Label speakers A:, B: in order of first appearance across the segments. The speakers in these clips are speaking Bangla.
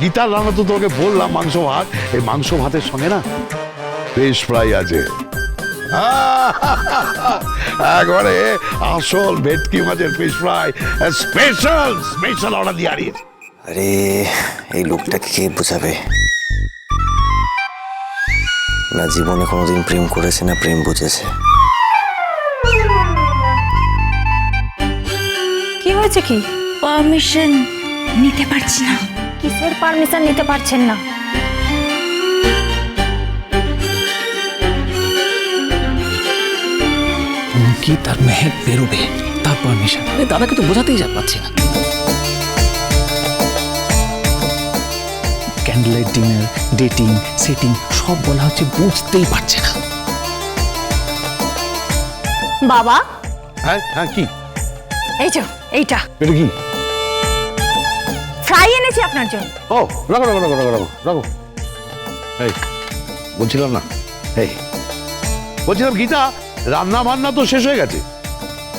A: গীতার রান্না তো তোমাকে বললাম মাংস ভাত। এই মাংস ভাতের সঙ্গে না ফিশ ফ্রাই আছে। একবারে আসল ভেটকি মাছের fish fry special special order দিয়ে হারিয়েছে।
B: আরে এই লোকটাকে কে বোঝাবে? না জীবনে কোনোদিন প্রেম করেছে না প্রেম বুঝেছে।
C: কি হয়েছে কি?
D: পারমিশন নিতে পারছি না।
C: কিসের পারমিশন নিতে পারছেন না?
E: কি তার মেহেক বেরোবে তার পারমিশন আরে দাদাকে তো বোঝাতেই যা পাচ্ছি না। ক্যান্ডেলাইট ডিনার ডেটিং সেটিং সব বলা হচ্ছে বুঝতেই পারছে না।
C: বাবা?
A: হ্যাঁ হ্যাঁ কি?
C: এই যে এইটা।
A: এটা কি?
C: ফ্রাই এনেছি আপনার জন্য।
A: ও রাখো রাখো রাখো রাখো রাখো। রাখো এই বলছিলাম না? এই বলছিলাম গীতা রান্না বান্না তো শেষ হয়ে গেছে।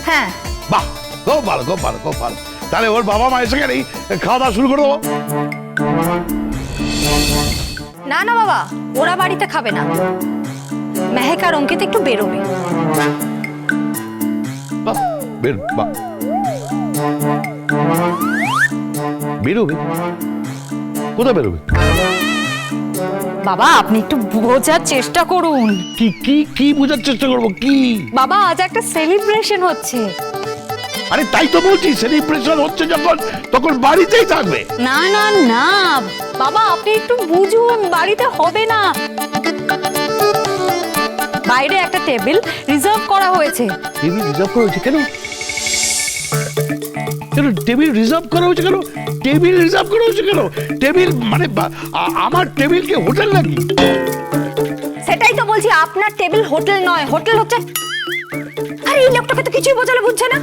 C: হ্যাঁ।
A: বাহ খুব ভালো খুব ভালো খুব ভালো। তাহলে ওর বাবা মা এসে গেলেই খাওয়া দাওয়া শুরু করে দেবো।
C: না না বাবা ওরা বাড়িতে খাবে না। মেহেক আর অঙ্কিত একটু বেরোবে।
A: বাহ বের বাহ। বেরোবে? কোথায় বেরোবে?
C: বাবা আপনি একটু বোঝার চেষ্টা করুন।
A: কি কি কি বোঝার চেষ্টা করব? কি?
C: বাবা আজ একটা সেলিব্রেশন হচ্ছে।
A: আরে তাই তো বলছি সেলিব্রেশন হচ্ছে যখন তখন বাড়িতেই থাকবে।
C: না না না। বাবা আপনি একটু বুঝুন বাড়িতে হবে না। বাইরে একটা টেবিল রিজার্ভ করা হয়েছে।
A: টেবিল রিজার্ভ করা হয়েছে? কেন? কেন টেবিল রিজার্ভ করা হয়েছে কেন? টেবিল রিজার্ভ করা হয়েছে কেন? টেবিল মানে আমার টেবিল কি হোটেল নাকি?
C: সেটাই তো বলছি আপনার টেবিল হোটেল নয়। হোটেল হচ্ছে আরে এই লোকটাকে তো কিছুই বোঝালে বুঝছে না।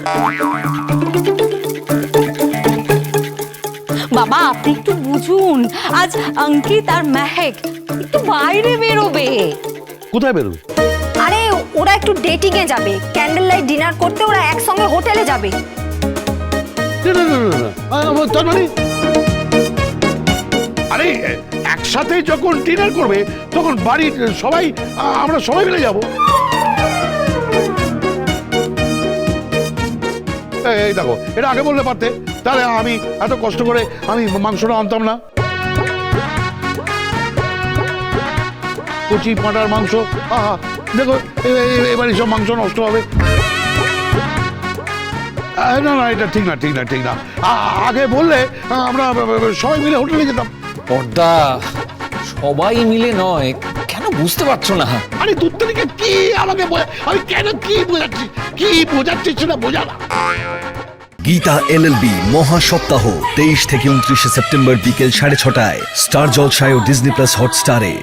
C: বাবা আপনি একটু বুঝুন। আজ অঙ্কিত আর মেহেক একটু বাইরে বেরোবে।
A: কোথায় বেরোবে?
C: আরে ওরা একটু ডেটিং এ যাবে। ক্যান্ডেল লাইট ডিনার করতে ওরা একসঙ্গে হোটেলে যাবে।
A: মানে? আরে একসাথে যখন ডিনার করবে তখন বাড়ির সবাই আমরা সবাই মিলে যাব। এই, দেখো এটা আগে বললে পারতে। তাহলে আমি এত কষ্ট করে আমি মাংসটা আনতাম না। কচি পাঁটার মাংস আহা দেখো এবার সব মাংস নষ্ট হবে। না না এটা ঠিক না ঠিক না ঠিক না। আগে বললে আমরা ব- ব- সবাই মিলে হোটেলে যেতাম।
E: পর্দা সবাই মিলে নয় কেন বুঝতে পারছ না?
A: আরে দূর থেকে কি আমাকে বোঝা- আমি কেন কি বোঝাচ্ছি? কি বোঝাচ্ছি সেটা বোঝা না।
F: গীতা এলএলবি মহা সপ্তাহ তেইশ থেকে উনত্রিশে সেপ্টেম্বর বিকেল সাড়ে ছটায় স্টার জলসায় ও ডিজনি প্লাস হটস্টারে।